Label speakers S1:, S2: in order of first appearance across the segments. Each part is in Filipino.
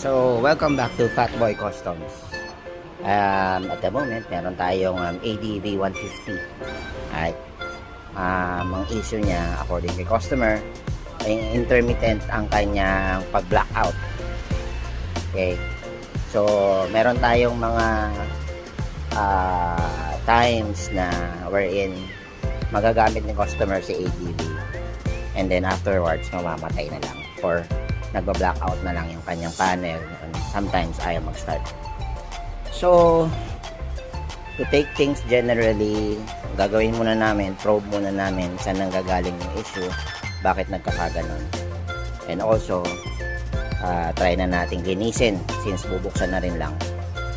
S1: So, welcome back to Fatboy Customs. Um, at the moment, meron tayong um, ADV 150. Alright. Um, ang issue niya, according kay customer, ay intermittent ang kanyang pag-blackout. Okay. So, meron tayong mga ah, times na wherein magagamit ng customer si ADV. And then afterwards, mamamatay na lang or nagba-blackout na lang yung kanyang panel and sometimes ayaw mag-start. So, to take things generally, gagawin muna namin, probe muna namin saan nanggagaling yung issue, bakit nagkakaganon. And also, ah, try na natin linisin since bubuksan na rin lang.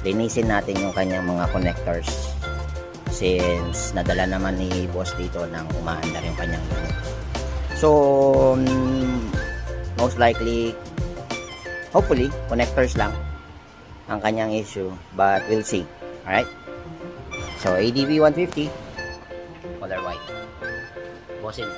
S1: Linisin natin yung kanyang mga connectors since nadala naman ni boss dito ng umaandar yung kanyang unit. So, mm, most likely, hopefully, connectors lang ang kanyang issue. But we'll see. Alright? So, ADV 150, color white. Bossing.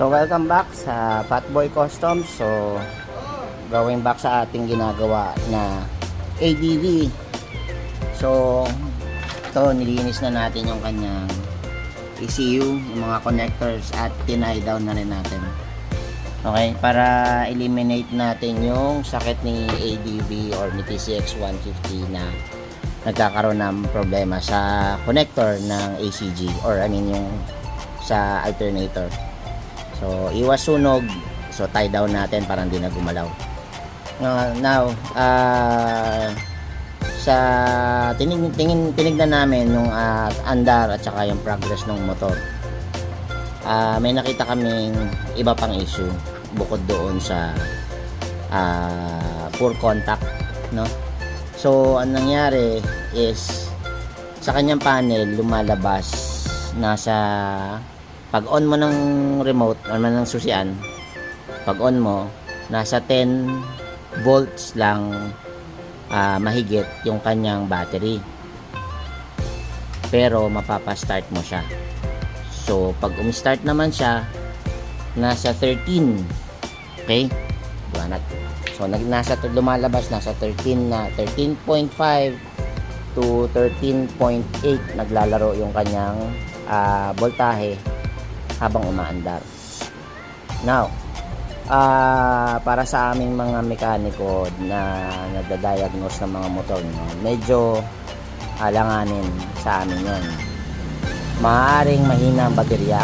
S1: So, welcome back sa Fatboy Customs. So, going back sa ating ginagawa na ADV. So, ito, nilinis na natin yung kanyang ECU, yung mga connectors at tinay down na rin natin. Okay, para eliminate natin yung sakit ni ADV or ni TCX 150 na nagkakaroon ng problema sa connector ng ACG or I mean yung sa alternator. So, iwas sunog. So, tie down natin para hindi na gumalaw. Uh, now, ah, sa tinig, tingin, tinignan namin yung ah, andar at saka yung progress ng motor. Ah, may nakita kaming iba pang issue bukod doon sa ah, poor contact, no? So, ang nangyari is sa kanyang panel lumalabas nasa pag on mo ng remote or ng susian pag on mo nasa 10 volts lang ah, mahigit yung kanyang battery. Pero mapapa-start mo siya. So pag um-start naman siya nasa 13 okay? Buwanat. so nag nasa lumalabas nasa 13 na 13.5 to 13.8 naglalaro yung kanyang ah, voltahe habang umaandar. Now, ah para sa aming mga mekaniko na nagda-diagnose ng mga motor no, medyo alanganin sa amin yon. Maaaring mahina ang baterya.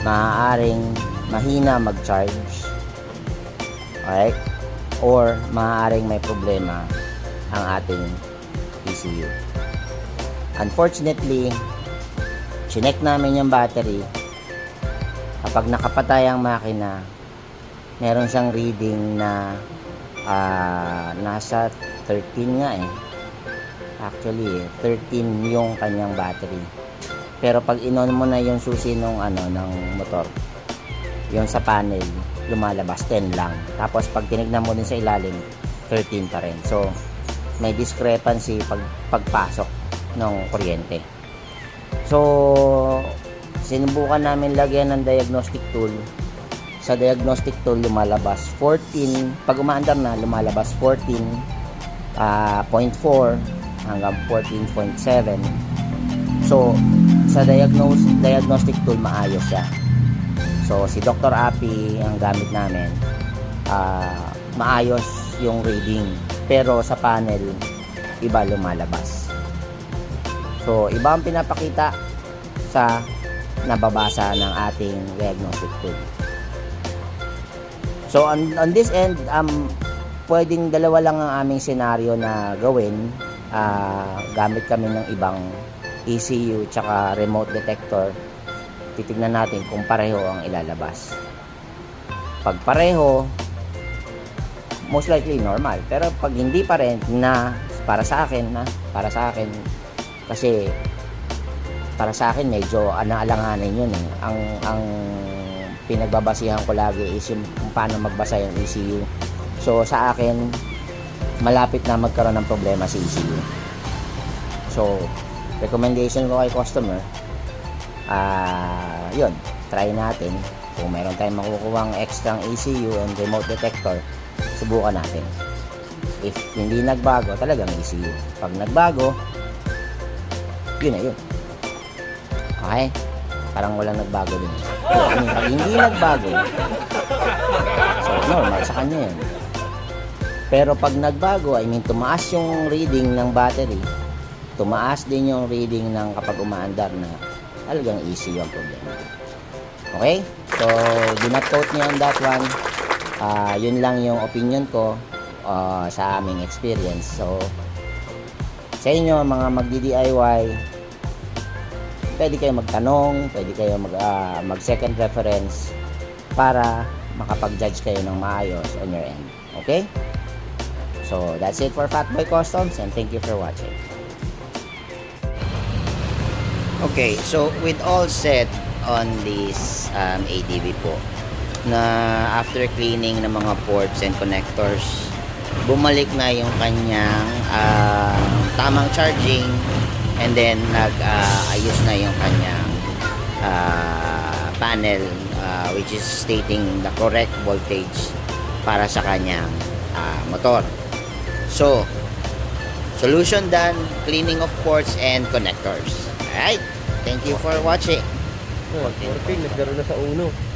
S1: Maaaring mahina mag-charge. Alright? Or maaaring may problema ang ating ECU. Unfortunately, chinek namin yung battery. Kapag nakapatay ang makina meron siyang reading na ah, nasa 13 nga eh. Actually 13 yung kanyang battery. Pero pag inon mo na yung susi nung ano ng motor yung sa panel lumalabas 10 lang. Tapos pag tinignan mo din sa ilalim 13 pa rin. So may discrepancy pag pagpasok ng kuryente So, sinubukan namin lagyan ng diagnostic tool. Sa diagnostic tool, lumalabas 14. Pag umaandar na, lumalabas 14, ah, 0.4 hanggang 14.7. So, sa diagnose, diagnostic tool, maayos siya. So, si Dr. Api ang gamit namin. ah, maayos yung reading. Pero sa panel, iba lumalabas. So, iba ang pinapakita sa nababasa ng ating diagnostic tool. So, on, on this end, um, pwedeng dalawa lang ang aming senaryo na gawin. Ah, gamit kami ng ibang ECU tsaka remote detector. Titignan natin kung pareho ang ilalabas. Pag pareho, most likely normal. Pero pag hindi pa rin na para sa akin na para sa akin kasi para sa akin medyo anaalanganin yun eh. Ang ang pinagbabasihan ko lagi is yung paano magbasa yung ECU. So sa akin malapit na magkaroon ng problema si ECU. So recommendation ko kay customer ah yun, try natin kung meron tayong makukuha extra ECU and remote detector subukan natin. If hindi nagbago, talagang ECU. Pag nagbago, yun na yun. Okay? Parang walang nagbago din. Mean, pag hindi nagbago, so normal sa kanya yun. Pero pag nagbago, I mean, tumaas yung reading ng battery, tumaas din yung reading ng kapag umaandar na talagang ECU ang problema. Okay? So, do not quote me on that one. Ah, yun lang yung opinion ko ah, sa aming experience. So, sa inyo, mga magdi-DIY, pwede kayo magtanong, pwede kayo mag, ah, mag second reference para makapag-judge kayo ng maayos on your end. Okay? So, that's it for Fatboy Customs and thank you for watching. Okay, so with all set on this um, ADV po, na after cleaning ng mga ports and connectors, bumalik na yung kanyang ah, tamang charging and then nag-ayos na yung kanyang ah, panel ah, which is stating the correct voltage para sa kanyang ah, motor. So, solution done, cleaning of ports and connectors. Alright, thank you for watching.
S2: Oh, 14, nagkaroon na sa uno.